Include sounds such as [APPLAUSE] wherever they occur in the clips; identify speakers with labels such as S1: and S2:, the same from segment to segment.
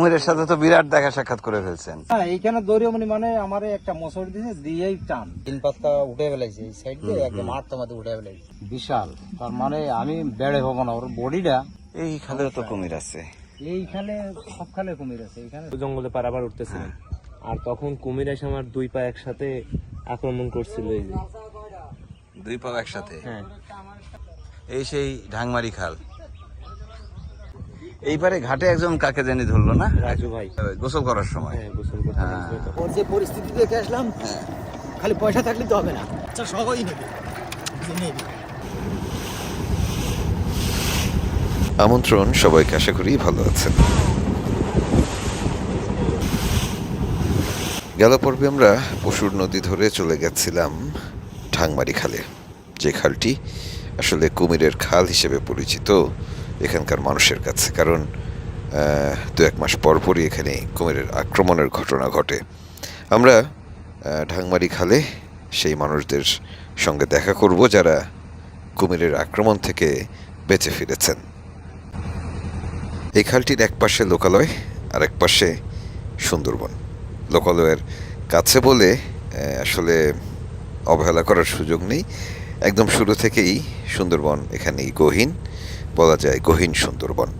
S1: কুমিরের সাথে তো বিরাট দেখা সাক্ষাৎ করে ফেলছেন।
S2: হ্যাঁ এইখানে দৌড়িয়ামনি মানে আমার একটা মশর দিয়েছে দিয়েই টান।
S3: তিন পাতা উঠে ফেলাইছে এই সাইড দিয়ে একদম মাঠ তোমাদের উঠে ফেলাইছে।
S2: বিশাল। তার মানে আমি বেড়ে হব না ওর বডিটা
S1: এই খালেও তো কুমির আছে।
S2: এইখানে সব খালে কুমির আছে এইখানে।
S4: জঙ্গলে পার পারাবার উঠতেছিলাম আর তখন কুমির এসে আমার দুই পা একসাথে আক্রমণ করছিল এই যে।
S1: দুই পা একসাথে?
S4: হ্যাঁ।
S1: এই সেই ঢাংমারি খাল। এইবারে ঘাটে একজন কাকে জানি ধরলো না?
S4: রাজু ভাই।
S1: গোসল করার সময়।
S4: হ্যাঁ গোসল করতে গেছিল তো।
S3: ওর যে পরিস্থিতি দেখে আসলাম খালি পয়সা থাকলে তো হবে না। আচ্ছা সহই নেবে।
S5: আমন্ত্রণ সবাইকে আশা করি ভালো আছেন। গেল পর্বে আমরা পশুর নদী ধরে চলে গেছিলাম ঠাংমারি খালে। যে খালটি আসলে কুমিরের খাল হিসেবে পরিচিত। এখানকার মানুষের কাছে। কারণ দু এক মাস পরপরই এখানে কুমিরের আক্রমণের ঘটনা ঘটে। আমরা ঢাংমারি খালে সেই মানুষদের সঙ্গে দেখা করব যারা কুমিরের আক্রমণ থেকে বেঁচে ফিরেছেন। এই খালটির এক পাশে লোকালয় আর এক পাশে সুন্দরবন। লোকালয়ের কাছে বলে আসলে অবহেলা করার সুযোগ নেই। একদম শুরু থেকেই সুন্দরবন এখানেই গহীন। বলা যায় গহীন সুন্দরবন।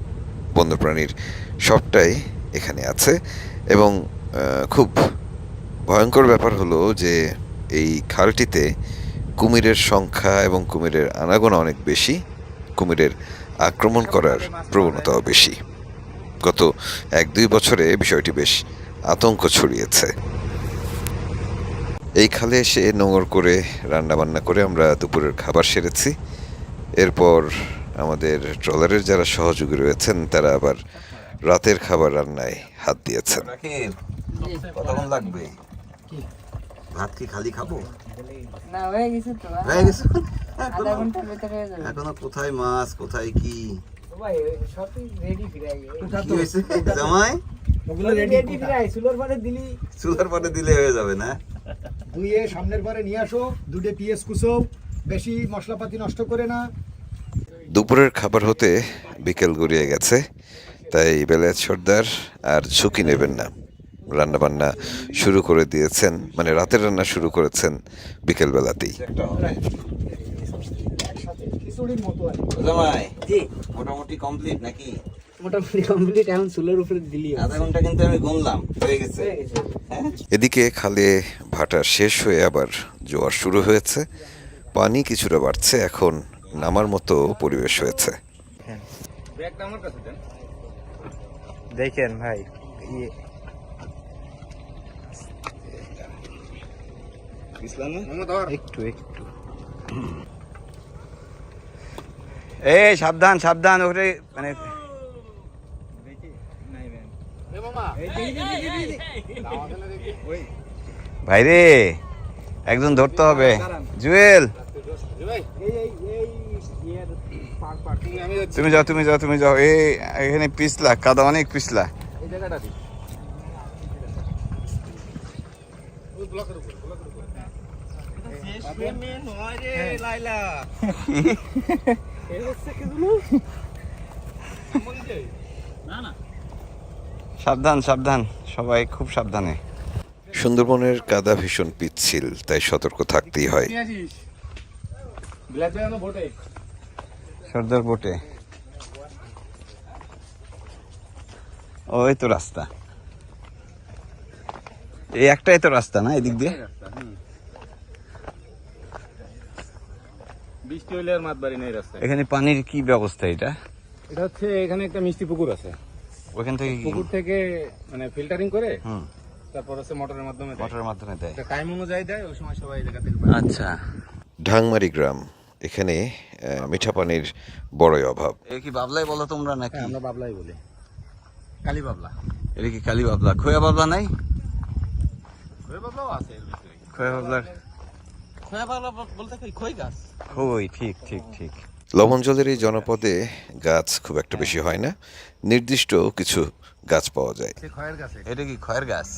S5: বন্যপ্রাণীর সবটাই এখানে আছে এবং খুব ভয়ঙ্কর ব্যাপার হলো যে এই খালটিতে কুমিরের সংখ্যা এবং কুমিরের আনাগোনা অনেক বেশি। কুমিরের আক্রমণ করার প্রবণতাও বেশি। গত এক দুই বছরে বিষয়টি বেশ আতঙ্ক ছড়িয়েছে। এই খালে এসে নোংর করে রান্নাবান্না করে আমরা দুপুরের খাবার সেরেছি। এরপর আমাদের ট্রলারের যারা সহযোগী রয়েছেন তারা আবার রাতের খাবার রান্নায় হাত দিয়েছেন।
S1: কতক্ষণ লাগবে? ভাত কি খালি খাব?
S6: না হয়ে গেছে তো
S1: হয়ে গেছে?
S6: আধা ঘণ্টার ভিতরে হয়ে যাবে।
S1: এখনও কোথায় মাছ কোথায় কি?
S6: ভাই সবই রেডি ফিরাই
S1: কি হয়েছে? জামাই?
S2: ওগুলো রেডি
S6: ফিরাই সুলোর পরে দিলি।
S1: হয়ে যাবে না?
S7: সামনের বারে নিয়ে আসো দুটো পিএস কুচো বেশি মশলাপাতি নষ্ট করে না।
S5: দুপুরের খাবার হতে বিকেল গড়িয়ে গেছে তাই বেলায়েত সর্দার আর ঝুঁকি নেবেন না। রান্নাবান্না শুরু করে দিয়েছেন মানে রাতের রান্না শুরু করেছেন বিকেলবেলাতেই।
S7: খিচুড়ির মতো আর কি।
S1: জামাই
S6: জি।
S1: মোটামুটি কমপ্লিট নাকি?
S6: মোটামুটি কমপ্লিট এখন সুলোর উপরে দিলি
S1: আধা ঘণ্টা কিন্তু আমি গুনলাম হয়ে গেছে।
S5: এদিকে খালে ভাটা শেষ হয়ে আবার জোয়ার শুরু হয়েছে পানি কিছুটা বাড়ছে এখন নামার মতো পরিবেশ হয়েছে
S4: দেখেন ভাই ইয়ে
S2: একটু একটু
S1: এই সাবধান সাবধান ওরে মানে ভাইরে একজন ধরতে হবে জুয়েল তুমি যাও তুমি যাও তুমি যাও। এই এখানে পিছলা কাদা অনেক পিছলা। সাবধান সাবধান। সবাই খুব সাবধানে।
S5: সুন্দরবনের কাদা ভীষণ পিচ্ছিল তাই সতর্ক থাকতেই হয়।
S1: সর্দার বোটে। ওই তো রাস্তা। এই একটাই তো রাস্তা না এদিক দিয়ে?
S4: বৃষ্টি হইলে আর মাত বাড়ি নেই রাস্তায়।
S1: এখানে পানির কি ব্যবস্থা এটা?
S4: এটা হচ্ছে এখানে একটা মিষ্টি পুকুর আছে।
S1: ওখান থেকে
S4: পুকুর থেকে মানে ফিল্টারিং করে
S1: হুম।
S4: তারপর হচ্ছে মোটরের মাধ্যমে দেয়।
S1: মোটরের মাধ্যমে দেয়।
S4: টাইম অনুযায়ী দেয় ওই সময় সবাই এই জায়গা থেকে
S1: আচ্ছা।
S5: ঢাংমারি গ্রাম। এখানে মিঠা পানির বড়ই অভাব।
S1: এ কি বাবলাই বলো তোমরা নাকি?
S4: হ্যাঁ, আমরা বাবলাই বলি। কালী বাবলা।
S1: এটা কি কালী বাবলা? খোয়া বাবলা নাই?
S4: ওই বাবলাও আছে
S1: খোয়া বাবলার
S4: খোয়া বাবলা বলতে খই গাছ?
S1: খই ঠিক ঠিক ঠিক।
S5: লবণ জলের এই জনপদে গাছ খুব একটা বেশি হয় না। নির্দিষ্ট কিছু গাছ পাওয়া যায়।
S4: খয়ের গাছ।
S1: এটা কি খয়ের গাছ?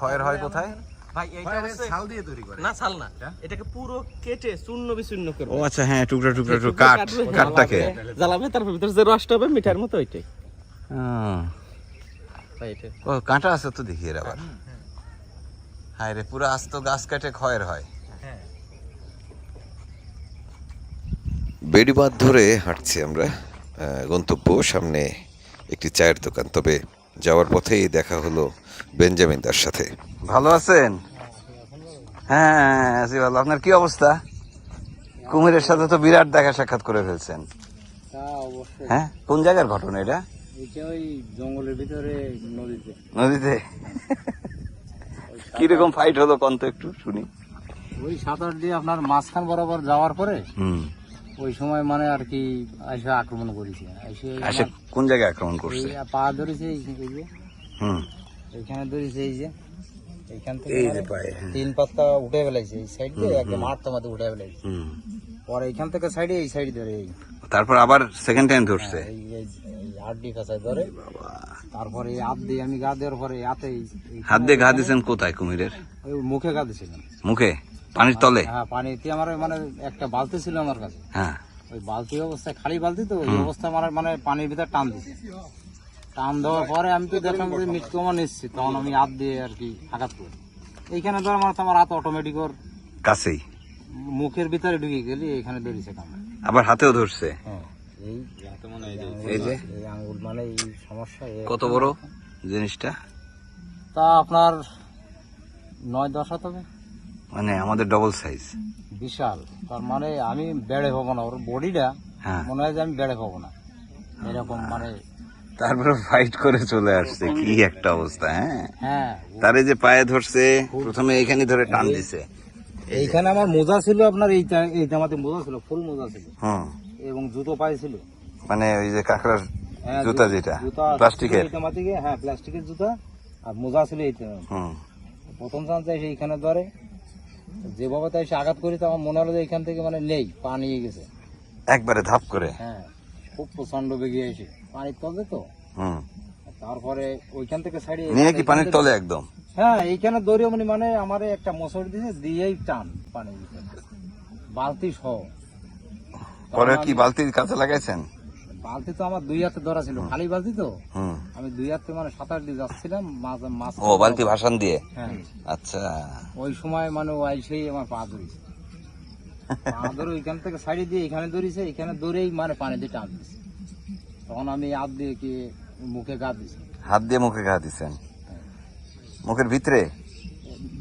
S1: খয়ের হয় কোথায়?
S4: ভাই এইটা হচ্ছে ছাল দিয়ে তৈরি করে। না ছাল না। এটাকে পুরো কেটে চূর্ণ বিচূর্ণ
S1: ও আচ্ছা হ্যাঁ টুকরা টুকরা টুকরা কাঠ কাঠটাকে।
S4: জ্বালাবে তারপর ভিতরে যে রসটা হবে মিঠার মতো ওইটাই।
S1: ও কাঁটা আছে তো দেখি এর আবার। হায় রে পুরো আস্ত গাছ কাটে ক্ষয়ের হয়।
S5: বেড়িবাঁধ ধরে হাঁটছি আমরা আহ, গন্তব্য সামনে একটি চায়ের দোকান। তবে যাওয়ার পথেই দেখা হলো বেঞ্জামিন দার সাথে।
S1: ভালো আছেন? হ্যাঁ আছি ভালো। আপনার কি অবস্থা? কুমিরের সাথে তো বিরাট দেখা সাক্ষাৎ করে ফেলছেন।
S2: তা অবশ্যই।
S1: হ্যাঁ কোন জায়গার ঘটনা এটা?
S2: জঙ্গলের ভিতরে নদীতে।
S1: নদীতে? কীরকম ফাইট হলো কন্ত একটু শুনি।
S2: ওই সাঁতার দিয়ে আপনার মাঝখান বরাবর যাওয়ার পরে
S1: হুম।
S2: ওই সময় মানে আর কি এসে আক্রমণ করেছে। এসে
S1: কোন জায়গায় আক্রমণ করছে?
S2: পা ধরেছে এই যে-
S1: হুম।
S2: এইখানে ধরেছে এই যে। এইখান থেকে মানে
S1: হ্যাঁ।
S2: তিন পাত্তা উঠে ফেলাইছে এই সাইড দিয়ে একদম উঠে ফেলাইছে পরে এইখান থেকে সাইডে এই সাইড ধরে
S1: তারপর আবার সেকেন্ড টাইম ধরছে?
S2: এই এই আড্ডি ধরে। তারপরে হাত দিয়ে আমি গা দেওয়ার পরে হাতে
S1: হাত দিয়ে ঘা দিয়েছেন কোথায় কুমিরের?
S2: মুখে গা দিয়েছিলাম।
S1: মুখে? পানির তলে?
S2: হ্যাঁ পানিতে আমার মানে একটা বালতি ছিল আমার কাছে।
S1: হ্যাঁ।
S2: ওই বালতি অবস্থায় খালি বালতি তো ওই অবস্থায় আমার মানে পানির ভিতর টান দিছে। টান দেওয়ার পরে আমি তো দেখলাম যে মৃত্যু আমার নিশ্চিত তখন আমি হাত দিয়ে আর কি আঘাত করি। এইখানে ধর মানে আমার হাত অটোমেটিক ওর
S1: কাছেই?
S2: মুখের ভিতরে ঢুকে গেলি এখানে বেরিয়েছে কামড়।
S1: আবার হাতেও ধরছে?
S2: হ্যাঁ এই
S1: এই যে
S2: এই আঙ্গুল মানে এই সমস্যা
S1: কত বড় জিনিসটা?
S2: তা আপনার নয় দশ হবে
S1: মানে আমাদের ডবল সাইজ
S2: বিশাল। তার মানে আমি বেড়ে হব না। ওর বডিটা
S1: হ্যাঁ।
S2: মনে হয় যে আমি বেড়ে হব না। এরকম মানে
S1: তারপরে ফাইট করে চলে আসছে। কি একটা অবস্থা হ্যাঁ?
S2: হ্যাঁ।
S1: তারে যে পায়ে ধরছে প্রথমে এখানে ধরে টান দিছে।
S2: এইখানে আমার মোজা ছিল আপনার এইটা এই জামাতে মোজা ছিল ফুল মোজা ছিল।
S1: হুম।
S2: এবং জুতো পায়ে ছিল।
S1: মানে ওই যে কাঁকড়ার
S2: হ্যাঁ,
S1: জুতা যেটা প্লাস্টিকের।
S2: মাটিকে হ্যাঁ প্লাস্টিকের জুতা আর মোজা ছিল এইটা।
S1: হুম।
S2: প্রথম চান্স এইখানে ধরে। যেভাবে তাই এসে আঘাত করি তো আমার মনে হলো যে এখান থেকে মানে নেই পা নিয়ে গেছে।
S1: একবারে ধাপ করে?
S2: হ্যাঁ খুব প্রচণ্ড বেগে এসে পানির তলে তো।
S1: হুম।
S2: তারপরে ওইখান থেকে সাইডে
S1: নিয়ে কি পানির তলে একদম?
S2: হ্যাঁ এইখানে দড়িও মানে মানে আমার একটা মোসর দিয়েছে দিয়েই টান ভিতরে। বালতি সহ।
S1: পরে কি বালতির কাছে লাগাইছেন?
S2: বালতি তো আমার দুই হাতে ধরা ছিল খালি বালতি তো? আমি দুই হাতে মানে সাঁতার দিয়ে যাচ্ছিলাম মাছ মাছ
S1: ও বালতি ভাসান দিয়ে?
S2: হ্যাঁ।
S1: আচ্ছা।
S2: ওই সময় মানে ও সেই আমার পা ধরেছে। পা ধরে ওইখান থেকে সাইডে দিয়ে এখানে ধরেছে এখানে ধরেই মানে পানি দিয়ে টান দিছে। তখন আমি হাত দিয়ে কি মুখে গা দিছি।
S1: হাত দিয়ে মুখে ঘা দিছেন? মুখের ভিতরে?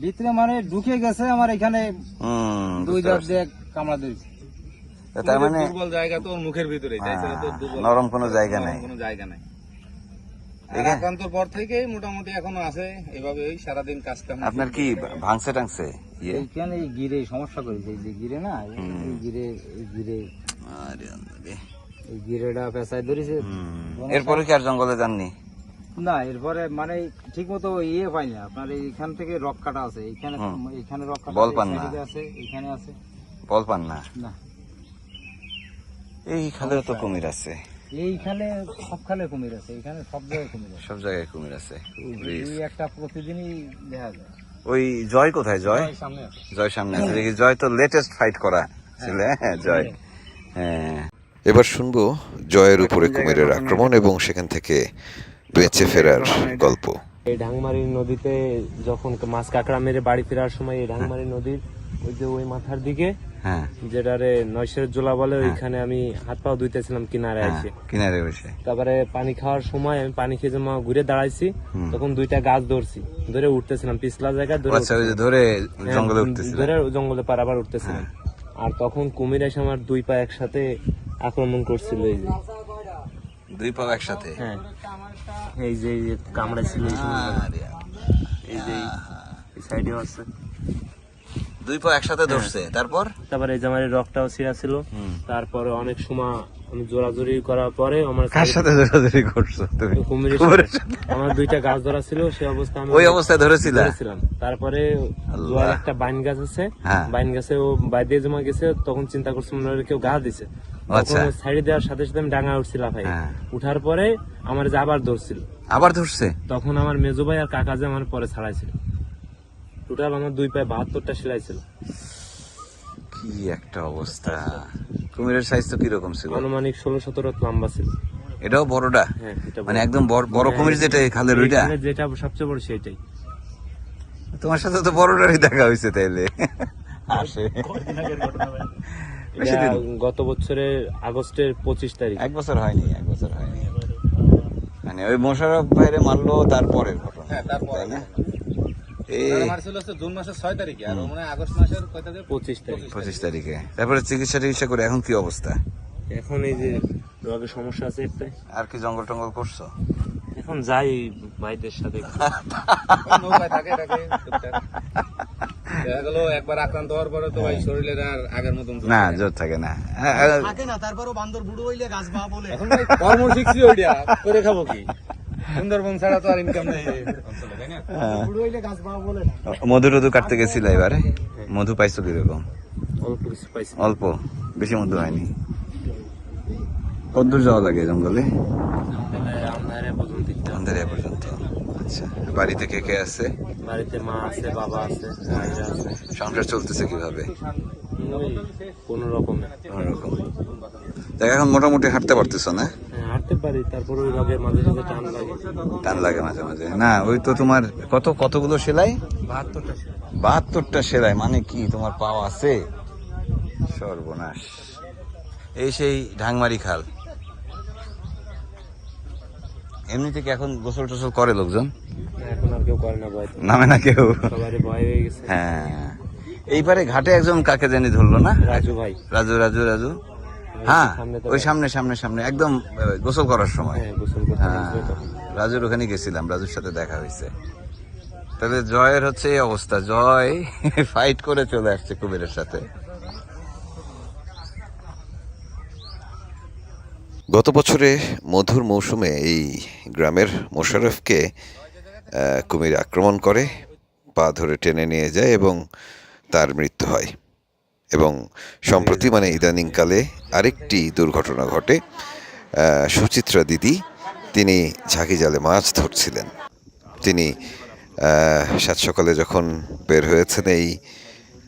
S2: ভিতরে মানে ঢুকে গেছে আমার এখানে। দুই দাঁত দিয়ে কামড়া ধরেছে।
S1: তার মানে
S4: দুর্বল জায়গা তো মুখের ভিতরে
S1: হ্যাঁ, নরম কোনো জায়গা নেই।
S4: কোনো জায়গা নাই। আক্রান্তর পর থেকে মোটামুটি এখনও আছে এভাবে সারাদিন কাজ কাম
S1: আপনার কি ভাঙছে টাংছে ইয়ে?
S2: এইখানে এই গিরে সমস্যা করেছে যে গিরে না এই গিরে এই গিরে
S1: আরে
S2: এই গিরেটা পেঁচায় ধরেছে।
S1: এরপরে কি আর জঙ্গলে যাননি?
S2: না এরপরে মানে ঠিক মতো ইয়ে পাই না। আপনার এইখান থেকে রক কাটা আছে এইখানে এইখানে রক কাটা
S1: বল
S2: আছে,
S1: পান না?
S2: আছে এইখানে আছে।
S1: বল পান না।
S2: না।
S1: এই খালেও তো কুমির আছে।
S2: এইখানে সব খালে কুমির আছে এখানে সব জায়গায় কুমির আছে।
S1: সব জায়গায় কুমির আছে।
S2: এই একটা প্রতিদিনই দেখা যায়।
S1: ওই জয় কোথায় জয়? জয় সামনে আছে। দেখি জয় তো লেটেস্ট ফাইট করা ছিল হ্যাঁ জয়। হ্যাঁ।
S5: এবার শুনব জয়ের উপরে কুমিরের আক্রমণ এবং সেখান থেকে বেঁচে ফেরার গল্প।
S4: এই ডাংমারি নদীতে যখন মাছ কাঁকড়া মেরে বাড়ি ফেরার সময় এই ডাংমারি নদীর ওই যে ওই মাথার দিকে
S1: হ্যাঁ।
S4: যেটারে নয়শের জোলা বলে ওইখানে আমি হাত ধুইতেছিলাম কিনারে
S1: হ্যাঁ,
S4: এসে
S1: কিনারে বসে।
S4: তারপরে পানি খাওয়ার সময় আমি পানি খেয়ে জমা ঘুরে দাঁড়াইছি তখন দুইটা গাছ ধরছি। ধরে উঠতেছিলাম পিছলা ধরে
S1: আচ্ছা ধরে
S4: হ্যাঁ,
S1: জঙ্গলে
S4: ধরে জঙ্গলে পার উঠতেছিলাম। আর তখন কুমির এসে আমার দুই পা একসাথে আক্রমণ করছিল। এই যে।
S1: দুই পা একসাথে?
S4: হ্যাঁ। এই যে এই যে কামড়াইছিল এই যে এই- এই আছে।
S1: দুই পা একসাথে ধরছে। তারপর?
S4: তারপরে এই যে আমার রকটাও ছিঁড়া ছিল। তারপরে অনেক সময় আমি জোরাজোরি করার পরে আমার
S1: কার সাথে ধরাধরি করছ তুমি?
S4: কুমিরের সাথে। আমার দুইটা গাছ ধরা ছিল সেই অবস্থা আমি
S1: ওই অবস্থায় ধরেছিল?
S4: ধরেছিলাম। তারপরে জোয়ার একটা বাইন গাছ আছে
S1: হ্যাঁ।
S4: বাইন গাছে ও বাইরে জমা গেছে তখন চিন্তা করছি মনে হয় কেউ গা দিছে।
S1: আচ্ছা।
S4: সাইডে দেওয়ার সাথে সাথে আমি ডাঙা উঠছিলাম ভাই।
S1: হ্যাঁ।
S4: উঠার পরে আমার যে আবার ধরছিল।
S1: আবার ধরছে?
S4: তখন আমার মেজো ভাই আর কাকা যে আমার পরে ছাড়াইছিল। টোটাল আমার দুই পায়ে বাহাত্তরটা সেলাই ছিল।
S1: কি একটা অবস্থা। কুমিরের সাইজ তো কীরকম ছিল?
S4: আনুমানিক ষোলো সতেরো লম্বা ছিল।
S1: এটাও বড়টা?
S4: হ্যাঁ
S1: মানে একদম বড় বড় কুমির যেটা খালের ওইটা?
S4: যেটা সবচেয়ে বড় সেটাই
S1: তোমার সাথে তো বড়টারই দেখা হয়েছে তাইলে। আসে।
S4: গত বছরের আগস্টের পঁচিশ তারিখ।
S1: এক বছর হয়নি এক বছর হয়নি। মানে ওই মোশারফ বাইরে মারলো তারপরের ঘটনা।
S2: হ্যাঁ, তারপরে।
S1: তাই না?
S4: পঁচিশ তারিখে।
S1: তারপরে চিকিৎসা টিকিৎসা করে এখন কি অবস্থা?
S4: এখন এই যে রোগের সমস্যা আছে একটা।
S1: আর কি জঙ্গল টঙ্গল করছ?
S4: এখন যাই ভাইদের সাথে।
S2: একবার আক্রান্ত হওয়ার পরে তো ভাই শরীরের আর আগের মতন জোর
S1: না
S2: থাকে
S1: জোর থাকে না।
S7: থাকে না তারপরও বান্দর বুড়ো হইলে গাছ বা বলে।
S2: এখন কর্ম শিখছি ওইটা করে খাব কি? সুন্দরবন ছাড়া তো আর ইনকাম নেই অঞ্চলে, তাই না?
S7: বুড়ো হইলে গাছ বা বলে না।
S1: মধু টধু কাটতে গেছিল এবারে। মধু পাইছো কীরকম?
S4: অল্প কিছু পাইছি।
S1: অল্প? বেশি মধু হয়নি? কদ্দূর যাওয়া লাগে জঙ্গলে?
S4: আপনার পর্যন্ত।
S1: আচ্ছা বাড়িতে কে কে আছে?
S4: বাড়িতে মা আছে বাবা আছে
S1: সংসার চলতেছে কীভাবে?
S4: কোনো রকমে।
S1: কোনোরকম দেখ এখন মোটামুটি হাঁটতে পারতেছো না?
S4: হ্যাঁ, হাঁটতে পারি তারপর ওই মাঝে মাঝে টান লাগে।
S1: টান লাগে মাঝে মাঝে। না ওই তো তোমার কত কতগুলো সেলাই?
S4: বাহাত্তরটা
S1: বাহাত্তরটা সেলাই মানে কি? তোমার পাওয়া আছে? সর্বনাশ। এই সেই ঢাংমারি খাল। এমনি থেকে এখন গোসল টোসল করে লোকজন?
S4: এখন আর কেউ করে না ভয়
S1: নামে না কেউ?
S4: সবারই ভয় হয়ে গেছে।
S1: হ্যাঁ। এইবারে ঘাটে একজন কাকে জানি ধরলো না?
S4: রাজু ভাই।
S1: রাজু রাজু রাজু। হ্যাঁ ওই সামনে সামনে সামনে একদম গোসল করার সময়।
S4: হ্যাঁ গোসল করতে
S1: হ্যাঁ। রাজুর ওখানে গেছিলাম রাজুর সাথে দেখা হয়েছে। তাহলে জয়ের হচ্ছে এই অবস্থা। জয় [LAUGHS] ফাইট করে চলে আসছে কুবেরের সাথে।
S5: গত বছরে মধুর মৌসুমে এই গ্রামের মোশাররফকে আহ, কুমির আক্রমণ করে পা ধরে টেনে নিয়ে যায় এবং তার মৃত্যু হয়। এবং সম্প্রতি মানে ইদানিংকালে আরেকটি দুর্ঘটনা ঘটে। সুচিত্রা দিদি তিনি ঝাঁকি জালে মাছ ধরছিলেন। তিনি সাত সকালে যখন বের হয়েছেন এই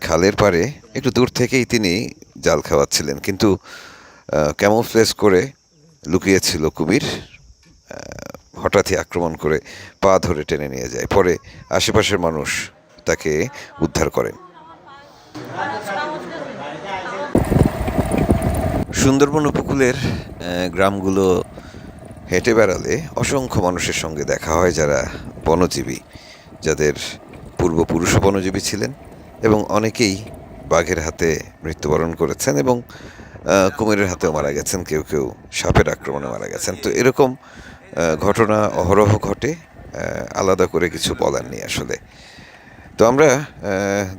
S5: খালের পাড়ে একটু দূর থেকেই তিনি জাল খাওয়াচ্ছিলেন। কিন্তু ক্যামোফ্লেস করে লুকিয়েছিল কুমির হঠাৎই আক্রমণ করে পা ধরে টেনে নিয়ে যায়। পরে আশেপাশের মানুষ তাকে উদ্ধার করেন। সুন্দরবন উপকূলের গ্রামগুলো হেঁটে বেড়ালে অসংখ্য মানুষের সঙ্গে দেখা হয় যারা বনজীবী, যাদের পূর্বপুরুষও বনজীবী ছিলেন এবং অনেকেই বাঘের হাতে মৃত্যুবরণ করেছেন এবং কুমিরের হাতেও মারা গেছেন, কেউ কেউ সাপের আক্রমণে মারা গেছেন। তো এরকম ঘটনা অহরহ ঘটে আলাদা করে কিছু বলার নেই আসলে। তো আমরা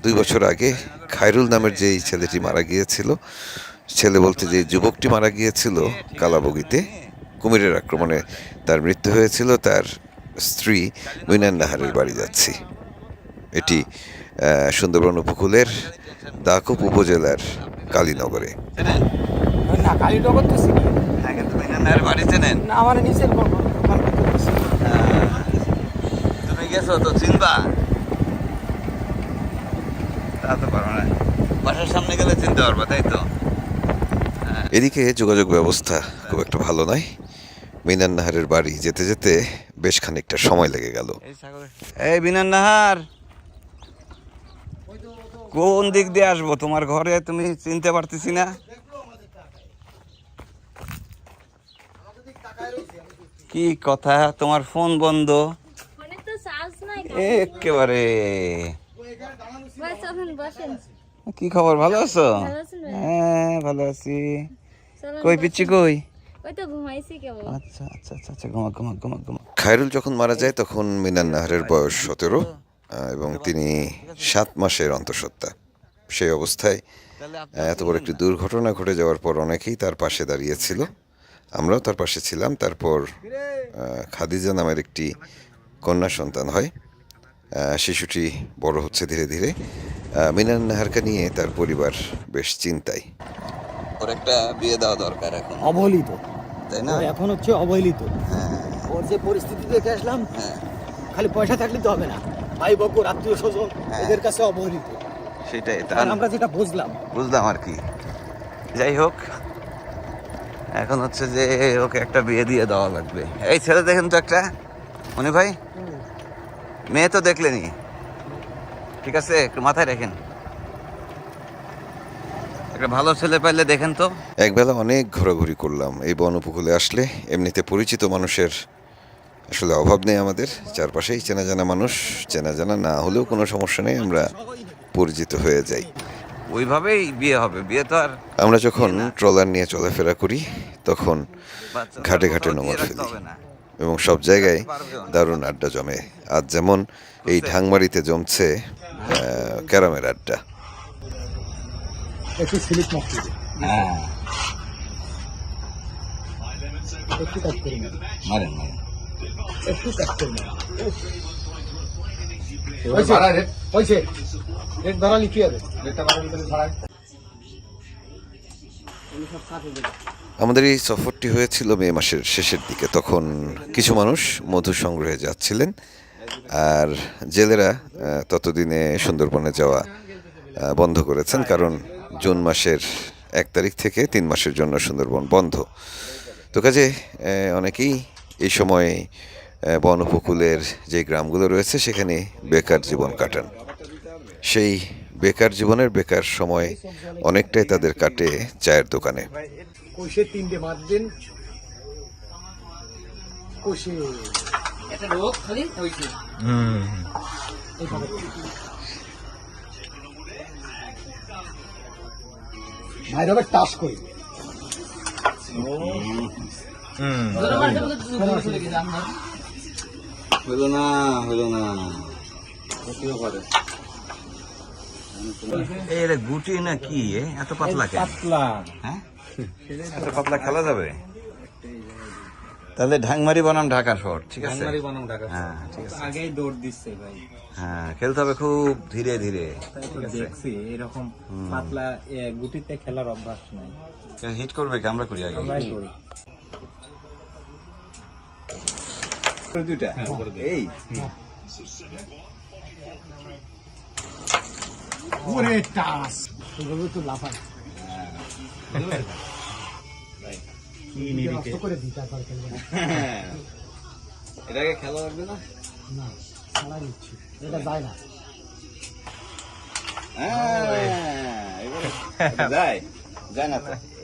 S5: দুই বছর আগে খায়রুল নামের যেই ছেলেটি মারা গিয়েছিল ছেলে বলতে যে যুবকটি মারা গিয়েছিল কালাবগিতে কুমিরের আক্রমণে তার মৃত্যু হয়েছিল তার স্ত্রী মিনান নাহারের বাড়ি যাচ্ছি। এটি আহ, সুন্দরবন উপকূলের দাকুপ উপজেলার কালীনগরে।
S3: না কালী তো চিনি
S1: হ্যাঁ বাড়ি চেনেন?
S3: আমার নিচের
S1: তুমি গেছো তো চিনবা? তা তো পারো না। বাসার সামনে গেলে চিনতে পারবা তাই তো?
S5: এদিকে যোগাযোগ ব্যবস্থা খুব একটা ভালো নয়। মিনান নাহারের বাড়ি যেতে যেতে বেশ খানিকটা সময় লেগে গেল।
S1: এই বিনান নাহার কোন দিক দিয়ে আসব? তোমার ঘরে তুমি চিনতে পারতেছি না। কি কথা? তোমার ফোন বন্ধ।
S8: ফোনে তো চার্জ নাই।
S1: একেবারে।
S8: বসেন।
S1: কি খবর? ভালো আছো? হ্যাঁ ভালো আছি। কই। পিচ্ছি কই? আচ্ছা আচ্ছা আচ্ছা আচ্ছা ঘুমা ঘুমা ঘুমা ঘুমা।
S5: খায়রুল যখন মারা যায় তখন মিনান নাহারের বয়স সতেরো এবং তিনি সাত মাসের অন্তঃসত্ত্বা। সেই অবস্থায় এত বড় একটি দুর্ঘটনা ঘটে যাওয়ার পর অনেকেই তার পাশে দাঁড়িয়েছিল। আমরাও তার পাশে ছিলাম। তারপর খাদিজা নামের একটি কন্যা সন্তান হয়। শিশুটি বড় হচ্ছে ধীরে ধীরে। মিনান নাহারকে নিয়ে তার পরিবার বেশ চিন্তায়।
S1: ওর একটা বিয়ে দেওয়া দরকার এখন।
S7: অবহেলিত।
S1: তাই না?
S7: এখন হচ্ছে অবহেলিত। ওর যে পরিস্থিতি দেখে আসলাম
S1: হ্যাঁ।
S7: খালি পয়সা থাকলে তো হবে না। ভাই বকুর আত্মীয় স্বজন
S1: হ্যাঁ।
S7: এদের কাছে অবহেলিত।
S1: সেটাই
S7: আমরা যেটা বুঝলাম।
S1: বুঝলাম আর কি। যাই হোক এখন হচ্ছে যে ওকে একটা বিয়ে দিয়ে দেওয়া লাগবে। এই ছেলে দেখেন তো একটা। মনি ভাই মেয়ে তো দেখলেনি। ঠিক আছে একটু মাথায় রাখেন। একটা ভালো ছেলে পাইলে দেখেন তো।
S5: একবেলা অনেক ঘোরাঘুরি করলাম। এই বন উপকূলে আসলে এমনিতে পরিচিত মানুষের আসলে অভাব নেই আমাদের। চারপাশেই চেনা জানা মানুষ চেনা জানা না হলেও কোনো সমস্যা নেই আমরা পরিচিত হয়ে যাই।
S1: ওইভাবেই বিয়ে হবে। বিয়ে তো আর
S5: আমরা যখন ট্রলার নিয়ে চলাফেরা করি তখন ঘাটে ঘাটে নোংর ফেলি। এবং সব জায়গায় দারুণ আড্ডা জমে। আজ যেমন এই ঢাংমারিতে জমছে ক্যারামের আড্ডা।
S1: হ্যাঁ।
S7: ধরা লিখিয়ে দে
S5: আমাদের এই সফরটি হয়েছিল মে মাসের শেষের দিকে। তখন কিছু মানুষ মধু সংগ্রহে যাচ্ছিলেন আর জেলেরা ততদিনে সুন্দরবনে যাওয়া বন্ধ করেছেন কারণ জুন মাসের এক তারিখ থেকে তিন মাসের জন্য সুন্দরবন বন্ধ। তো কাজে অনেকেই এই সময়ে বন উপকূলের যে গ্রামগুলো রয়েছে সেখানে বেকার জীবন কাটান। সেই বেকার জীবনের বেকার সময় অনেকটাই তাদের কাটে চায়ের দোকানে।
S7: কষে তিনটে মাছ দিন। কষে
S6: একটা রোদ খালি হয়েছে
S7: ভাই টাস করে
S1: হইল না হইল না। এই গুটি না কি এত পাতলা পাতলা। হ্যাঁ? এত পাতলা খেলা যাবে? তাহলে ঢাংমারি বনাম ঢাকা শহর ঠিক আছে?
S4: ঢাংমারি বনাম ঢাকা
S1: হ্যাঁ ঠিক আছে।
S4: আগেই দৌড় দিচ্ছে ভাই।
S1: হ্যাঁ খেলতে হবে খুব ধীরে ধীরে
S4: দেখছি এরকম পাতলা গুটিতে খেলার অভ্যাস নাই।
S1: হিট করবে কি? আমরা করি আগে?
S4: আমরাই করি।
S1: দুইটা? এই।
S7: ওরে টাস! তো লাফায়। করে দিতে
S1: এটাকে খেলা লাগবে না
S7: না ছাড়া দিচ্ছি এটা যায় না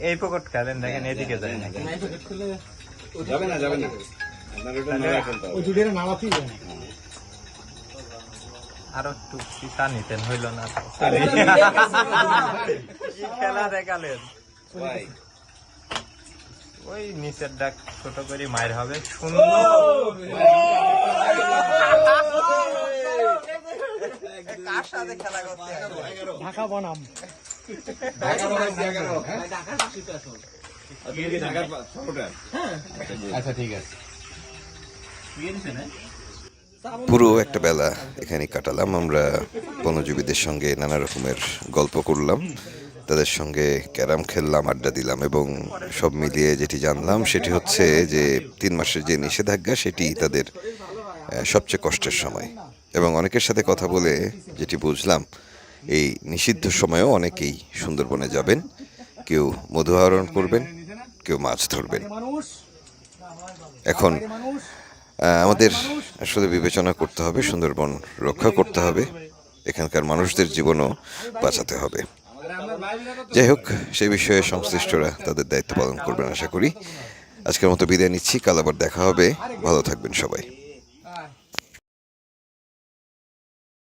S4: এই পকেট খেলেন দেখেন এদিকে যায় না
S1: যাবে না যাবে না
S4: আরও একটু পিতা নিতেন হইল না। খেলা দেখালেন। ওই। নিচের ডাক ছোট করে মায়ের হবে।
S7: ঢাকা বনাম।
S1: আচ্ছা ঠিক আছে।
S5: পুরো একটা বেলা এখানে কাটালাম। আমরা বনজীবীদের সঙ্গে নানা রকমের গল্প করলাম। তাদের সঙ্গে ক্যারাম খেললাম, আড্ডা দিলাম এবং সব মিলিয়ে যেটি জানলাম সেটি হচ্ছে যে তিন মাসের যে নিষেধাজ্ঞা সেটি তাদের সবচেয়ে কষ্টের সময়। এবং অনেকের সাথে কথা বলে যেটি বুঝলাম, এই নিষিদ্ধ সময়েও অনেকেই সুন্দরবনে যাবেন, কেউ মধু আহরণ করবেন, কেউ মাছ ধরবেন। এখন আমাদের আসলে বিবেচনা করতে হবে, সুন্দরবন রক্ষা করতে হবে, এখানকার মানুষদের জীবনও বাঁচাতে হবে। যাই হোক সেই বিষয়ে সংশ্লিষ্টরা তাদের দায়িত্ব পালন করবেন আশা করি। আজকের মতো বিদায় নিচ্ছি, কাল আবার দেখা হবে। ভালো থাকবেন সবাই।